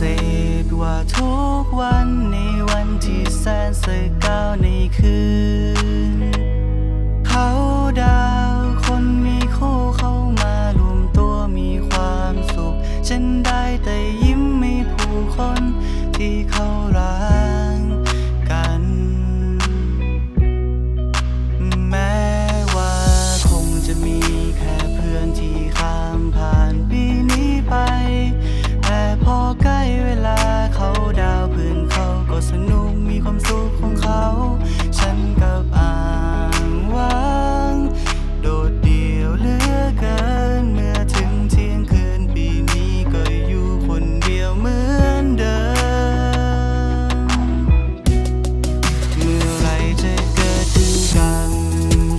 เสธว่าทุกวันนี้ ความสุขของเขา ฉันกับอ่างว่าง โดดเดี่ยวเหลือเกิน เมื่อถึงเที่ยงคืนปีนี้ก็อยู่คนเดียวเหมือนเดิม เมื่อไรจะเกิดถึงกัน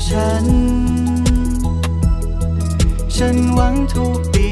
ฉัน ฉันหวังทุกปี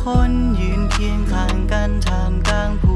คนยืนเคียงข้างกันท่ามกลางผู้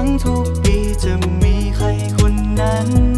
ังทุกปีจะมีใครคนนั้น